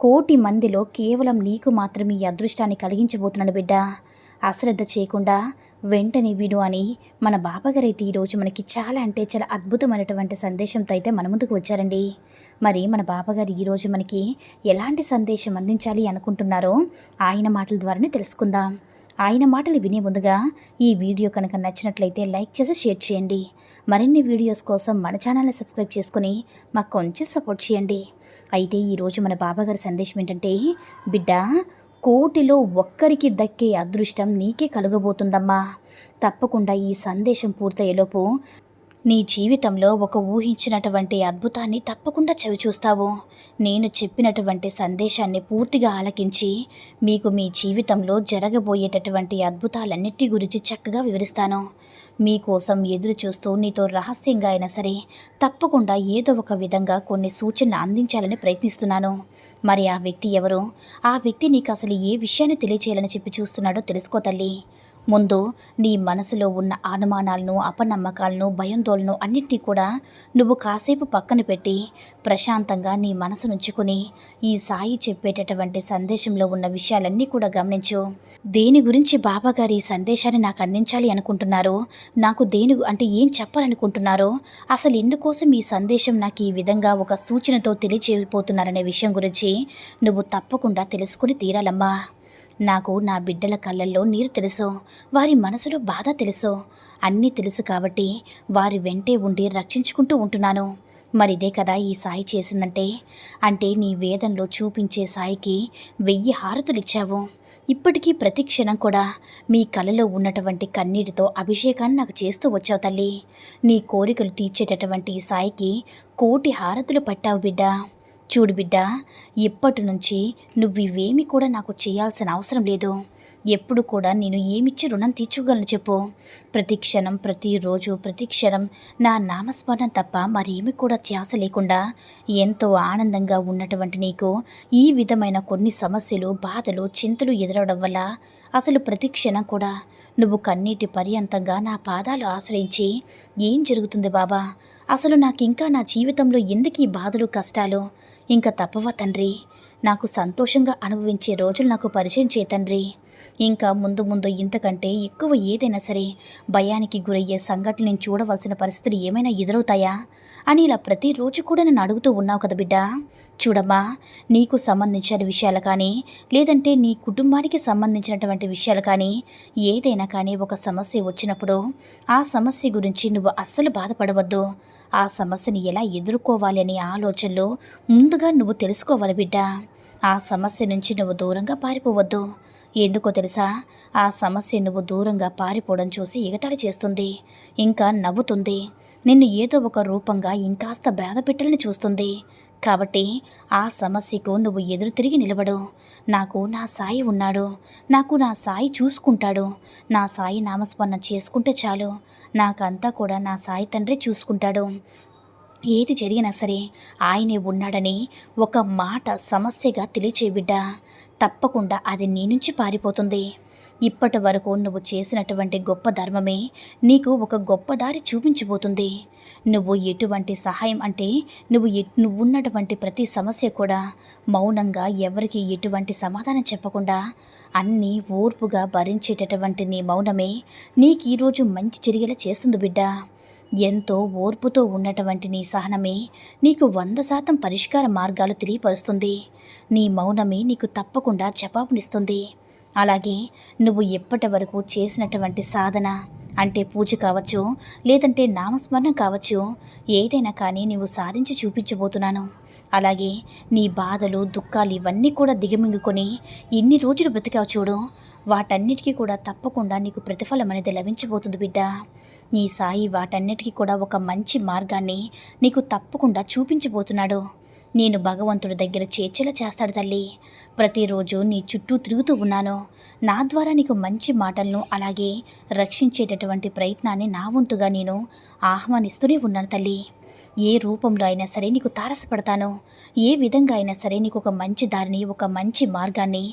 కోటి మందిలో కేవలం నీకు మాత్రమే ఈ అదృష్టాన్ని కలిగించబోతున్నాడు బిడ్డ. అశ్రద్ధ చేయకుండా వెంటనే విను అని మన బాబాగారు అయితే ఈరోజు మనకి చాలా అంటే చాలా అద్భుతమైనటువంటి సందేశంతో అయితే మన ముందుకు వచ్చారండి. మరి మన బాబాగారు ఈరోజు మనకి ఎలాంటి సందేశం అందించాలి అనుకుంటున్నారో ఆయన మాటల ద్వారానే తెలుసుకుందాం. ఆయన మాటలు వినే ముందుగా ఈ వీడియో కనుక నచ్చినట్లయితే లైక్ చేసి షేర్ చేయండి. మరిన్ని వీడియోస్ కోసం మన ఛానల్ని సబ్స్క్రైబ్ చేసుకుని మాకు కొంచెం సపోర్ట్ చేయండి. అయితే ఈరోజు మన బాబాగారి సందేశం ఏంటంటే బిడ్డ కోటిలో ఒక్కరికి దక్కే అదృష్టం నీకే కలుగబోతుందమ్మా. తప్పకుండా ఈ సందేశం పూర్తయ్యేలోపు నీ జీవితంలో ఒక ఊహించినటువంటి అద్భుతాన్ని తప్పకుండా చవిచూస్తావు. నేను చెప్పినటువంటి సందేశాన్ని పూర్తిగా ఆలకించి మీకు మీ జీవితంలో జరగబోయేటటువంటి అద్భుతాలన్నిటి గురించి చక్కగా వివరిస్తాను. మీకోసం ఎదురు చూస్తూ నీతో రహస్యంగా అయినా సరే తప్పకుండా ఏదో ఒక విధంగా కొన్ని సూచనలు అందించాలని ప్రయత్నిస్తున్నాను. మరి ఆ వ్యక్తి ఎవరు? ఆ వ్యక్తి నీకు అసలు ఏ విషయాన్ని తెలియచేయాలని చెప్పి చూస్తున్నాడో తెలుసుకో తల్లి. ముందు నీ మనసులో ఉన్న అనుమానాలను అపనమ్మకాలను భయందోలను అన్నిటినీ కూడా నువ్వు కాసేపు పక్కన పెట్టి ప్రశాంతంగా నీ మనసు నుంచుకుని ఈ సాయి చెప్పేటటువంటి సందేశంలో ఉన్న విషయాలన్నీ కూడా గమనించు. దేని గురించి బాబాగారు ఈ సందేశాన్ని నాకు అందించాలి అనుకుంటున్నారు నాకు దేని అంటే ఏం చెప్పాలనుకుంటున్నారో అసలు ఎందుకోసం ఈ సందేశం నాకు ఈ విధంగా ఒక సూచనతో తెలియచేయబోతున్నారనే విషయం గురించి నువ్వు తప్పకుండా తెలుసుకుని తీరాలమ్మా. నాకు నా బిడ్డల కళ్ళల్లో నీరు తెలుసు వారి మనసులో బాధ తెలుసు. అన్నీ తెలుసు కాబట్టి వారి వెంటే ఉండి రక్షించుకుంటూ ఉంటున్నాను. మరిదే కదా ఈ సాయి చేసిందంటే? అంటే నీ వేదంలో చూపించే సాయికి వెయ్యి హారతులిచ్చావు ఇప్పటికీ ప్రతి క్షణం కూడా మీ కలలో ఉన్నటువంటి కన్నీటితో అభిషేకాన్ని నాకు చేస్తూ వచ్చావు తల్లి. నీ కోరికలు తీర్చేటటువంటి సాయికి కోటి హారతులు పట్టావు బిడ్డ. చూడు బిడ్డ ఇప్పటి నుంచి నువ్వు ఇవేమి కూడా నాకు చేయాల్సిన అవసరం లేదు. ఎప్పుడు కూడా నేను ఏమిచ్చి రుణం తీర్చుకోగలను చెప్పు. ప్రతి క్షణం ప్రతిరోజు ప్రతి క్షణం నా నామస్మరణ తప్ప మరేమి కూడా ధ్యాస లేకుండా ఎంతో ఆనందంగా ఉన్నటువంటి నీకు ఈ విధమైన కొన్ని సమస్యలు బాధలు చింతలు ఎదురవడం వల్ల అసలు ప్రతి క్షణం కూడా నువ్వు కన్నీటి పర్యంతంగా నా పాదాలు ఆశ్రయించి ఏం జరుగుతుంది బాబా? అసలు నాకు ఇంకా నా జీవితంలో ఎందుకు ఈ బాధలు కష్టాలు? ఇంకా తప్పవా తండ్రి? నాకు సంతోషంగా అనుభవించే రోజులు నాకు పరిచయం చేయ తండ్రి. ఇంకా ముందు ముందు ఇంతకంటే ఎక్కువ ఏదైనా సరే భయానికి గురయ్యే సంఘటన చూడవలసిన పరిస్థితులు ఏమైనా ఎదురవుతాయా? అని ఇలా ప్రతిరోజు కూడా నన్ను అడుగుతూ ఉన్నావు కదా బిడ్డ. చూడమ్మా నీకు సంబంధించిన విషయాలు కానీ లేదంటే నీ కుటుంబానికి సంబంధించినటువంటి విషయాలు కానీ ఏదైనా కానీ ఒక సమస్య వచ్చినప్పుడు ఆ సమస్య గురించి నువ్వు అస్సలు బాధపడవద్దు. ఆ సమస్యని ఎలా ఎదుర్కోవాలి అనే ఆలోచనలు ముందుగా నువ్వు తెలుసుకోవాలి బిడ్డ. ఆ సమస్య నుంచి నువ్వు దూరంగా పారిపోవద్దు. ఎందుకో తెలుసా? ఆ సమస్య నువ్వు దూరంగా పారిపోవడం చూసి ఎగతాళి చేస్తుంది. ఇంకా నవ్వుతుంది. నిన్ను ఏదో ఒక రూపంగా ఇంకాస్త బాధపెట్టాలని చూస్తుంది. కాబట్టి ఆ సమస్యకు నువ్వు ఎదురు తిరిగి నిలబడు. నాకు నా సాయి ఉన్నాడు. నాకు నా సాయి చూసుకుంటాడు. నా సాయి నామస్మరణ చేసుకుంటే చాలు. నాకంతా కూడా నా సాయి తండ్రి చూసుకుంటాడు. ఏది జరిగినా సరే ఆయనే ఉన్నాడని ఒక మాట సమస్యగా తెలియచేబిడ్డా తప్పకుండా అది నీ నుంచి పారిపోతుంది. ఇప్పటి వరకు నువ్వు చేసినటువంటి గొప్ప ధర్మమే నీకు ఒక గొప్ప దారి చూపించబోతుంది నువ్వు ఎటువంటి సహాయం అంటే నువ్వు నువ్వున్నటువంటి నువ్వు ఉన్నటువంటి ప్రతి సమస్య కూడా మౌనంగా ఎవరికి ఎటువంటి సమాధానం చెప్పకుండా అన్నీ ఓర్పుగా భరించేటటువంటి నీ మౌనమే నీకు ఈరోజు మంచి జరిగేలా చేస్తుంది బిడ్డ. ఎంతో ఓర్పుతో ఉన్నటువంటి నీ సహనమే నీకు వంద శాతం పరిష్కార మార్గాలు తెలియపరుస్తుంది. నీ మౌనమే నీకు తప్పకుండా జవాబునిస్తుంది. అలాగే నువ్వు ఎప్పటి వరకు చేసినటువంటి సాధన అంటే పూజ కావచ్చు లేదంటే నామస్మరణ కావచ్చు ఏదైనా కానీ నీవు సాధించి చూపించబోతున్నాను. అలాగే నీ బాధలు దుఃఖాలు ఇవన్నీ కూడా దిగమింగుకొని ఇన్ని రోజులు బ్రతికావు చూడు. వాటన్నిటికీ కూడా తప్పకుండా నీకు ప్రతిఫలం అనేది లభించబోతుంది బిడ్డ. నీ సాయి వాటన్నిటికీ కూడా ఒక మంచి మార్గాన్ని నీకు తప్పకుండా చూపించబోతున్నాడు. నేను భగవంతుడి దగ్గర చేర్చేలా చేస్తాడు తల్లి. ప్రతిరోజు నీ చుట్టూ తిరుగుతూ ఉన్నాను. నా ద్వారా నీకు మంచి మాటలను అలాగే రక్షించేటటువంటి ప్రయత్నాన్ని నా వంతుగా నేను ఆహ్వానిస్తూనే ఉన్నాను తల్లి. ఏ రూపంలో అయినా సరే నీకు తారసపడతాను. ఏ విధంగా అయినా సరే నీకు ఒక మంచి దారిని ఒక మంచి మార్గాన్ని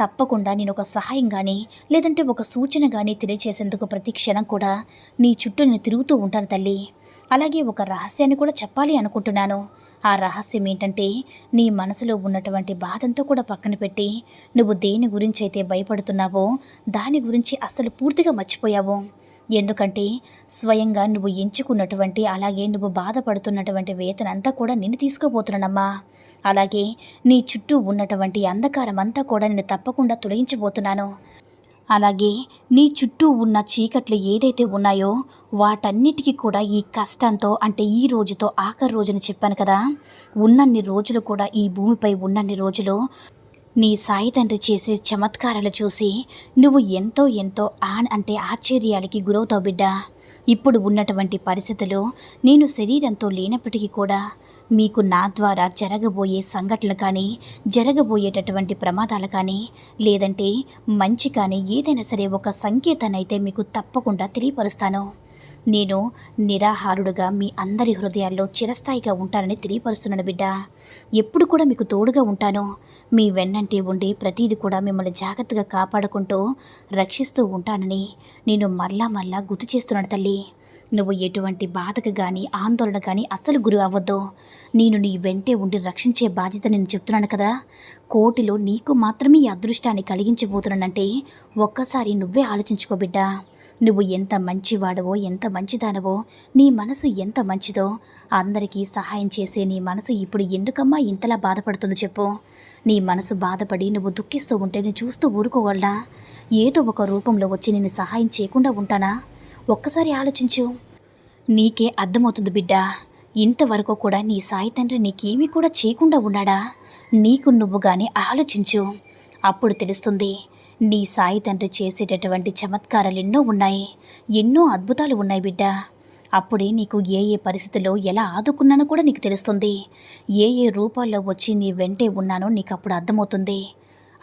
తప్పకుండా నేను ఒక సహాయం కానీ లేదంటే ఒక సూచన కానీ తెలియచేసేందుకు ప్రతి క్షణం కూడా నీ చుట్టూ నేను తిరుగుతూ ఉంటాను తల్లి. అలాగే ఒక రహస్యాన్ని కూడా చెప్పాలి అనుకుంటున్నాను. ఆ రహస్యం ఏంటంటే నీ మనసులో ఉన్నటువంటి బాధంతా కూడా పక్కన పెట్టి నువ్వు దేని గురించి అయితే భయపడుతున్నావో దాని గురించి అసలు పూర్తిగా మర్చిపోయావు. ఎందుకంటే స్వయంగా నువ్వు ఎంచుకున్నటువంటి అలాగే నువ్వు బాధపడుతున్నటువంటి వేతన అంతా కూడా నిన్ను తీసుకుపోతున్నానమ్మా. అలాగే నీ చుట్టూ ఉన్నటువంటి అంధకారం అంతా కూడా నేను తప్పకుండా తొలగించబోతున్నాను. అలాగే నీ చుట్టూ ఉన్న చీకట్లు ఏదైతే ఉన్నాయో వాటన్నిటికీ కూడా ఈ కష్టంతో అంటే ఈ రోజుతో ఆఖరి రోజున చెప్పాను కదా. ఉన్నన్ని రోజులు కూడా ఈ భూమిపై ఉన్నన్ని రోజులు నీ సాయి తండ్రి చేసే చమత్కారాలు చూసి నువ్వు ఎంతో ఎంతో ఆన్ అంటే ఆశ్చర్యాలకి గురవుతావు బిడ్డ. ఇప్పుడు ఉన్నటువంటి పరిస్థితులు నేను శరీరంతో లేనప్పటికీ కూడా మీకు నా ద్వారా జరగబోయే సంఘటనలు కానీ జరగబోయేటటువంటి ప్రమాదాలు కానీ లేదంటే మంచి కానీ ఏదైనా సరే ఒక సంకేతాన్ని అయితే మీకు తప్పకుండా తెలియపరుస్తాను. నేను నిరాహారుడుగా మీ అందరి హృదయాల్లో చిరస్థాయిగా ఉంటానని తెలియపరుస్తున్నాను బిడ్డ. ఎప్పుడు కూడా మీకు తోడుగా ఉంటాను. మీ వెన్నంటే ఉండి ప్రతిదీ కూడా మిమ్మల్ని జాగ్రత్తగా కాపాడుకుంటూ రక్షిస్తూ ఉంటానని నేను మళ్ళా మళ్ళా గుర్తు చేస్తున్నాను తల్లి. నువ్వు ఎటువంటి బాధకు కానీ ఆందోళన కానీ అస్సలు గురి అవ్వద్దు. నేను నీ వెంటే ఉండి రక్షించే బాధ్యత నేను చెప్తున్నాను కదా. కోటిలో నీకు మాత్రమే ఈ అదృష్టాన్ని కలిగించబోతున్నానంటే ఒక్కసారి నువ్వే ఆలోచించుకో బిడ్డా. నువ్వు ఎంత మంచివాడవో ఎంత మంచిదానవో నీ మనసు ఎంత మంచిదో అందరికీ సహాయం చేసే నీ మనసు ఇప్పుడు ఎందుకమ్మా ఇంతలా బాధపడుతుందో చెప్పు. నీ మనసు బాధపడి నువ్వు దుఃఖిస్తూ ఉంటే నేను చూస్తూ ఊరుకోగలనా ఏదో ఒక రూపంలో వచ్చి నేను సహాయం చేయకుండా ఉంటానా? ఒక్కసారి ఆలోచించు. నీకే అర్థమవుతుంది బిడ్డ ఇంతవరకు కూడా నీ సాయి తండ్రి నీకేమీ కూడా చేయకుండా ఉన్నాడా? నీకు నువ్వు కానీ ఆలోచించు. అప్పుడు తెలుస్తుంది నీ సాయి తండ్రి చేసేటటువంటి చమత్కారాలు ఎన్నో ఉన్నాయి. ఎన్నో అద్భుతాలు ఉన్నాయి బిడ్డ. అప్పుడే నీకు ఏ ఏ పరిస్థితుల్లో ఎలా ఆదుకున్నానో కూడా నీకు తెలుస్తుంది. ఏ ఏ రూపాల్లో వచ్చి నీ వెంటే ఉన్నానో నీకు అప్పుడు అర్థమవుతుంది.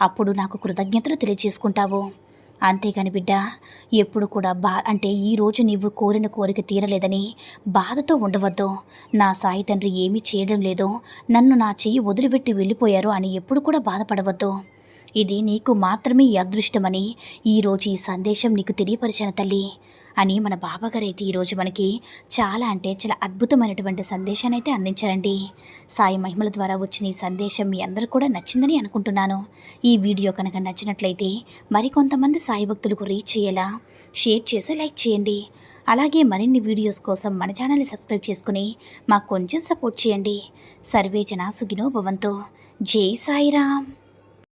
అప్పుడు నాకు కృతజ్ఞతలు తెలియజేసుకుంటావు. అంతేగాని బిడ్డ ఎప్పుడు కూడా బా అంటే ఈరోజు నీవు కోరిన కోరిక తీరలేదని బాధతో ఉండవద్దు. నా సాయి తండ్రి ఏమీ చేయడం లేదో నన్ను నా చెయ్యి వదిలిపెట్టి వెళ్ళిపోయారు అని ఎప్పుడు కూడా బాధపడవద్దు. ఇది నీకు మాత్రమే ఈ అదృష్టమని ఈరోజు ఈ సందేశం నీకు తెలియపరిచాను తల్లి అని మన బాబాగారు అయితే ఈరోజు మనకి చాలా అంటే చాలా అద్భుతమైనటువంటి సందేశాన్ని అయితే అందించారండి. సాయి మహిమల ద్వారా వచ్చిన ఈ సందేశం మీ అందరూ కూడా నచ్చిందని అనుకుంటున్నాను. ఈ వీడియో కనుక నచ్చినట్లయితే మరికొంతమంది సాయి భక్తులకు రీచ్ చేయేలా షేర్ చేసి లైక్ చేయండి. అలాగే మరిన్ని వీడియోస్ కోసం మన ఛానల్ని సబ్స్క్రైబ్ చేసుకుని మాకు కొంచెం సపోర్ట్ చేయండి. సర్వేజన సుగినో భవంతో. జై సాయిరామ్.